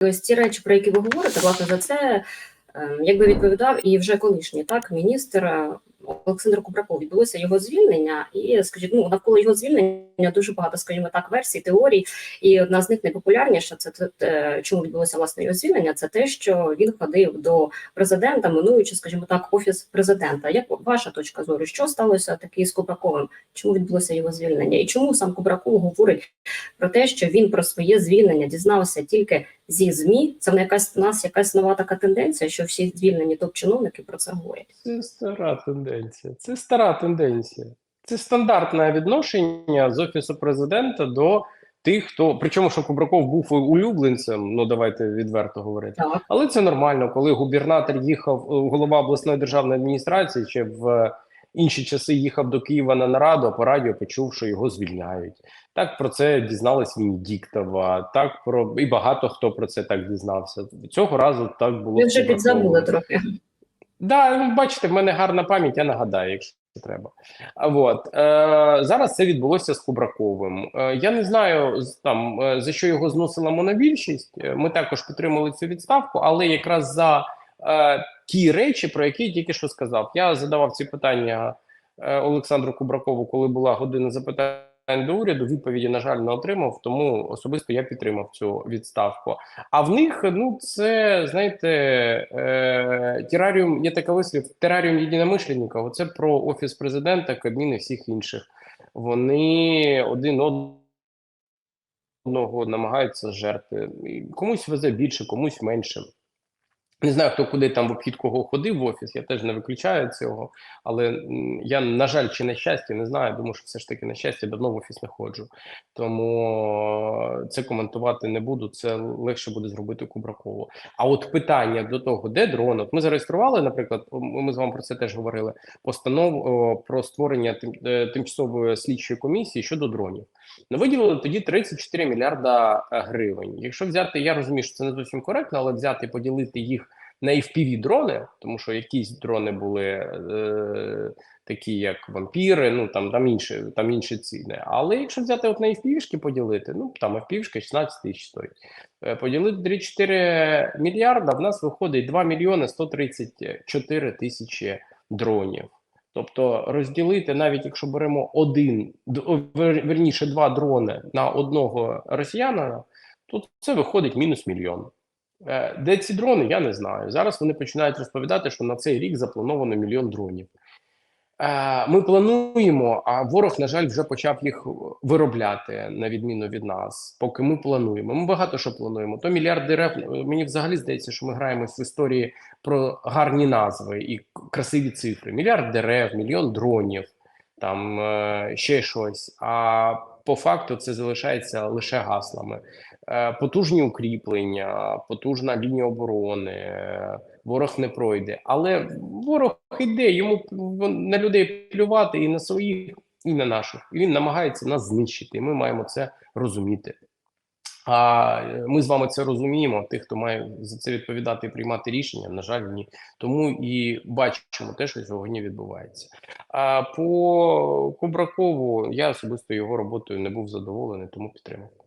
ось ці речі, про які ви говорите, власне за це ем, якби відповідав і вже колишній так міністр е, Олександр Кубраков. Відбулося його звільнення, і скажіть, ну навколо його звільнення дуже багато, скажімо так, версій, теорій. І одна з них найпопулярніша це те, чому відбулося власне його звільнення. Це те, що він ходив до президента, минуючи, скажімо так, офіс президента. Як ваша точка зору? Що сталося таки з Кубраковим? Чому відбулося його звільнення? І чому сам Кубраков говорить про те, що він про своє звільнення дізнався тільки зі змі? Це не якась у нас якась нова така тенденція, що всі звільнені топ-чиновники про це говорять. Це стара тенденція. Це стара тенденція. Це стандартне відношення з офісу президента до тих, хто причому, що Кубраков був улюбленцем. Ну давайте відверто говорити. Так. Але це нормально, коли губернатор їхав, голова обласної державної адміністрації, чи в інші часи їхав до Києва на нараду, а по радіо почув, що його звільняють. Так про це дізналась Венедіктова, так про і багато хто про це так дізнався. Цього разу так було. Ви вже підзабули трохи. Да, ну, бачите, в мене гарна пам'ять, я нагадаю, якщо треба. А от е, зараз це відбулося з Кубраковим. Е, я не знаю там е, за що його зносила монобільшість. Е, Ми також підтримали цю відставку, але якраз за е, ті речі, про які я тільки що сказав. Я задавав ці питання е, Олександру Кубракову, коли була година запитань до уряду. Відповіді, на жаль, не отримав, тому особисто я підтримав цю відставку. А в них ну це знаєте, е, тераріум є така вислів, тераріум єдиномишленника. Оце про офіс президента, Кабмін і всіх інших. Вони один одного намагаються жерти. Комусь везе більше, комусь менше. Не знаю, хто куди там в обхід кого ходив в офіс, я теж не виключаю цього. Але я, на жаль, чи на щастя, не знаю. Думаю, що все ж таки на щастя давно в офіс не ходжу. Тому це коментувати не буду. Це легше буде зробити Кубракову. А от питання до того, де дрон? От ми зареєстрували, наприклад, ми з вами про це теж говорили. Постанову про створення тим, е, тимчасової слідчої комісії щодо дронів. Ну, виділили тоді 34 мільярда е, гривень. Якщо взяти, я розумію, що це не зовсім коректно, але взяти і поділити їх на fpv дрони, тому що якісь дрони були е, такі, як вампіри, ну там там інші, там інші ціни. Але якщо взяти от на FPV-шки поділити, ну там FPV-шка 16 тисяч стоїть. Е, Поділити 34 мільярда, в нас виходить 2 мільйони 134 тисячі дронів. Тобто розділити, навіть якщо беремо один, верніше два дрони на одного росіянина, то це виходить мінус мільйон. Е, Де ці дрони, я не знаю. Зараз вони починають розповідати, що на цей рік заплановано мільйон дронів. Е, Ми плануємо, а ворог, на жаль, вже почав їх виробляти на відміну від нас. Поки ми плануємо. Ми багато що плануємо. То мільярд дерев. Мені взагалі здається, що ми граємось в історії про гарні назви і красиві цифри: мільярд дерев, мільйон дронів, там е, ще щось. А по факту це залишається лише гаслами. Е, Потужні укріплення, потужна лінія оборони. е, Ворог не пройде, але ворог іде, йому на людей плювати і на своїх, і на наших. І він намагається нас знищити. Ми маємо це розуміти. А е, ми з вами це розуміємо. Тих, хто має за це відповідати і приймати рішення, на жаль, ні. Тому і бачимо те, що сьогодні відбувається. А по Кубракову я особисто його роботою не був задоволений, тому підтримав.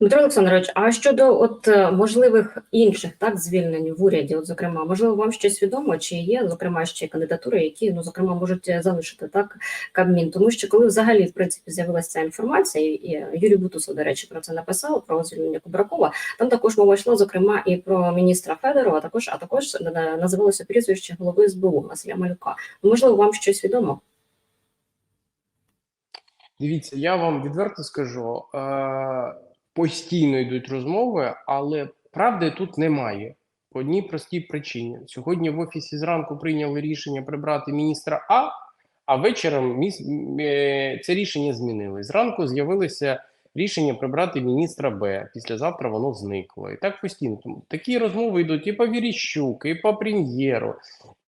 Дмитро Олександрович, а щодо от е, можливих інших так звільнень в уряді, от зокрема, можливо, вам щось відомо, чи є зокрема ще кандидатури, які ну зокрема можуть е, залишити так Кабмін? Тому що коли взагалі в принципі з'явилася ця інформація, і Юрій Бутусов, до речі, про це написав про звільнення Кубракова. Там також мова йшла, зокрема, і про міністра Федорова, також а також е, називалося прізвище голови СБУ Василя Малюка. Ну, Можливо, вам щось відомо? Дивіться, я вам відверто скажу, постійно йдуть розмови, але правди тут немає. По одній простій причині. Сьогодні в офісі зранку прийняли рішення прибрати міністра А, а вечором міс... е, це рішення змінили. Зранку з'явилося рішення прибрати міністра Б. Післязавтра воно зникло. І так постійно. Тому Такі розмови йдуть і по Віріщук, і по прем'єру,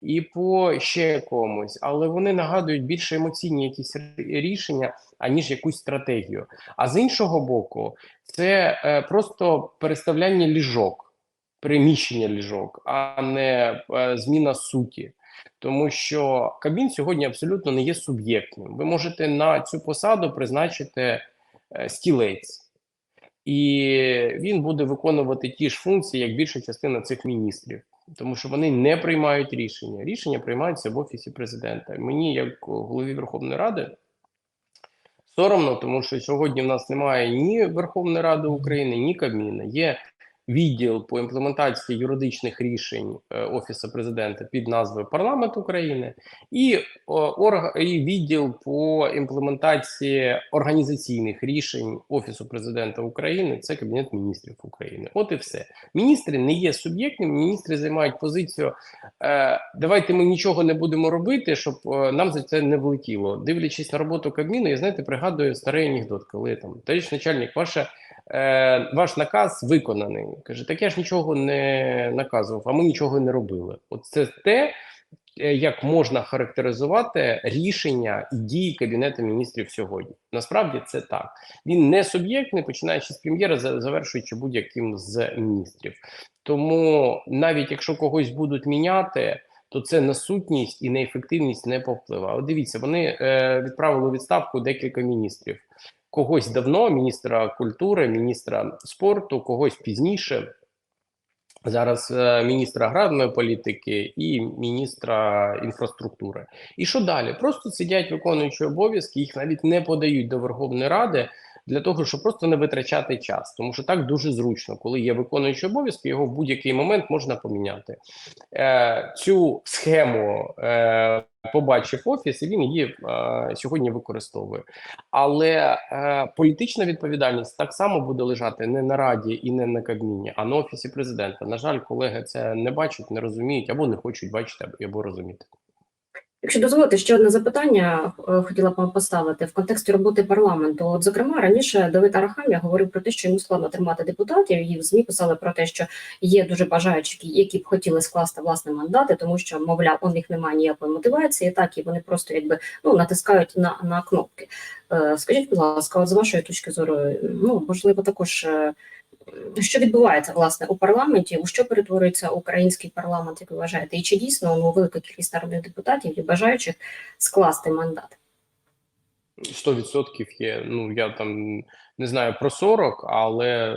і по ще комусь, але вони нагадують більше емоційні якісь рішення, аніж якусь стратегію. А з іншого боку, це е, просто переставляння ліжок, переміщення ліжок, а не е, зміна суті. Тому що Кабмін сьогодні абсолютно не є суб'єктним. Ви можете на цю посаду призначити е, стілець. і він буде виконувати ті ж функції, як більша частина цих міністрів, тому що вони не приймають рішення. Рішення приймаються в офісі президента. Мені, як голові Верховної Ради, соромно, тому що сьогодні в нас немає ні Верховної Ради України, ні Кабміна. Є відділ по імплементації юридичних рішень е, Офісу президента під назвою Парламент України, і, відділ по імплементації організаційних рішень Офісу президента України це Кабінет міністрів України. От і все. Міністри не є суб'єктними, міністри займають позицію. Е, давайте ми нічого не будемо робити, щоб е, нам за це не влетіло. Дивлячись на роботу Кабміну, я знаєте, пригадую старий анекдот, коли там товариш начальник, ваше е, ваш наказ виконаний. Каже, так я ж нічого не наказував, а ми нічого не робили. От це те, е, як можна характеризувати рішення і дії Кабінету міністрів сьогодні. Насправді це так. Він не суб'єктний, починаючи з прем'єра, завершуючи будь-яким з міністрів. Тому навіть якщо когось будуть міняти. То це на сутність і на ефективність не повпливає. От дивіться, вони е, відправили відставку декілька міністрів когось давно, міністра культури, міністра спорту, когось пізніше. Зараз е, міністра аграрної політики і міністра інфраструктури. І що далі? Просто сидять виконуючі обов'язки, їх навіть не подають до Верховної Ради для того, щоб просто не витрачати час. Тому що так дуже зручно, коли є виконуючі обов'язки, його в будь-який момент можна поміняти. Е, цю схему е, побачив офіс, і він її е, сьогодні використовує. Але е, політична відповідальність так само буде лежати не на раді і не на Кабміні, а на офісі президента. На жаль, колеги це не бачать, не розуміють або не хочуть бачити або- розуміти. Якщо дозволите, ще одне запитання е, хотіла б поставити в контексті роботи парламенту. От, зокрема, раніше Давид Арахамія говорив про те, що йому складно тримати депутатів, і в ЗМІ писали про те, що є дуже бажаючі, які б хотіли скласти власне мандати, тому що, мовляв, у них немає ніякої мотивації, так і вони просто якби ну натискають на, на кнопки. Е, Скажіть, будь ласка, от з вашої точки зору, ну можливо, також. Що відбувається власне у парламенті? У що перетворюється український парламент, як ви вважаєте? І чи дійсно ну, велика кількість народних депутатів і бажаючих скласти мандат? 100% є. Ну я там не знаю про 40, але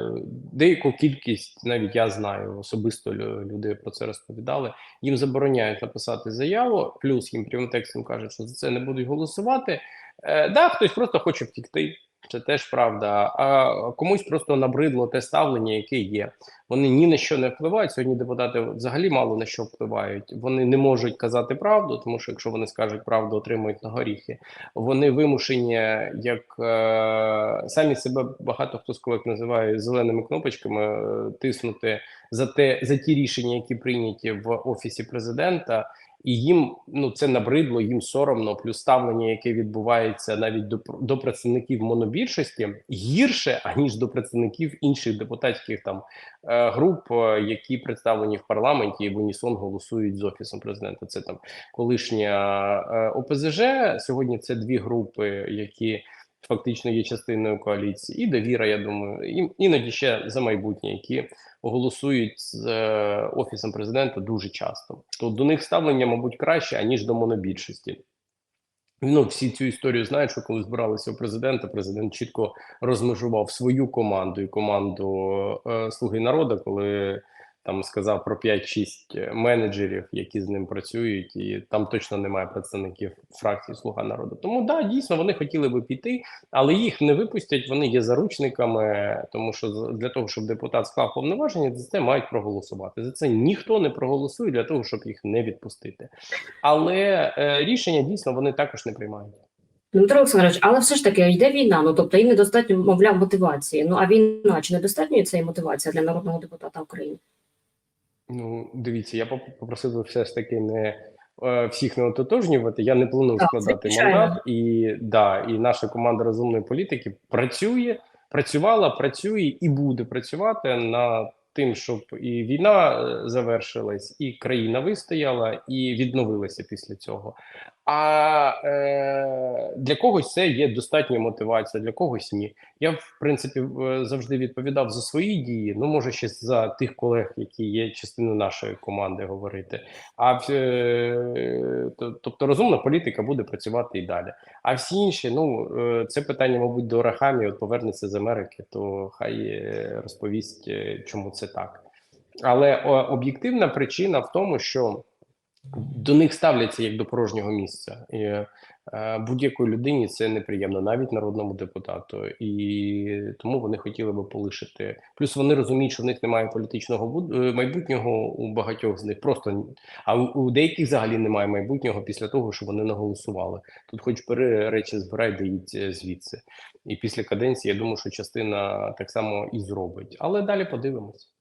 деяку кількість навіть я знаю особисто люди про це розповідали. Їм забороняють написати заяву, плюс їм прямим текстом кажуть, що за це не будуть голосувати. Е, да, хтось просто хоче втікти. Це теж правда. А комусь просто набридло те ставлення, яке є. Вони ні на що не впливають. Сьогодні депутати взагалі мало на що впливають. Вони не можуть казати правду, тому що якщо вони скажуть правду, отримують на горіхи. Вони вимушені, як е, самі себе багато хто з колег називає зеленими кнопочками, е, тиснути за те за ті рішення, які прийняті в офісі президента. І їм ну це набридло, їм соромно. Плюс ставлення, яке відбувається навіть до до представників монобільшості, гірше аніж до представників інших депутатських там е, груп, е, які представлені в парламенті і в унісон голосують з офісом президента. Це там колишня е, ОПЗЖ. Сьогодні це дві групи, які фактично є частиною коаліції, і довіра. Я думаю, і іноді ще за майбутнє, які голосують з е, офісом президента дуже часто. То до них ставлення, мабуть, краще аніж до монобільшості. Ну, всі цю історію знають, що коли збиралися у президента, президент чітко розмежував свою команду і команду е, Слуги народу, коли там сказав про 5-6 менеджерів, які з ним працюють, і там точно немає представників фракції Слуга народу. Тому да, дійсно вони хотіли би піти, але їх не випустять. Вони є заручниками, тому що для того, щоб депутат склав повноваження, за це мають проголосувати. За це ніхто не проголосує для того, щоб їх не відпустити. Але е, рішення дійсно вони також не приймають. Дмитро Олександрович, але все ж таки йде війна. Ну тобто їм недостатньо, мовляв, мотивації. Ну а війна чи недостатньо цієї мотивації для народного депутата України? Ну, дивіться, я попросив би все ж таки не е, всіх не ототожнювати. Я не планую Так, складати мандат, і да, і наша команда розумної політики працює, працювала, працює і буде працювати над тим, щоб і війна е, завершилась, і країна вистояла, і відновилася після цього. А е, для когось це є достатньою мотивацією, для когось ні. Я в принципі завжди відповідав за свої дії. Ну може ще за тих колег, які є частиною нашої команди, говорити. А е, тобто розумна політика буде працювати і далі. А всі інші, ну е, це питання, мабуть, до Рахамі. От повернеться з Америки, то хай е, розповість, е, чому це так. Але об'єктивна причина в тому, що до них ставляться як до порожнього місця. І е, будь-якої людині це неприємно, навіть народному депутату. І тому вони хотіли би полишити. Плюс вони розуміють, що в них немає політичного е, майбутнього у багатьох з них. Просто а у, деяких взагалі немає майбутнього після того, що вони не голосували. Тут, хоч бери речі, збирай, да їдь е, звідси. І після каденції я думаю, що частина так само і зробить. Але далі подивимось.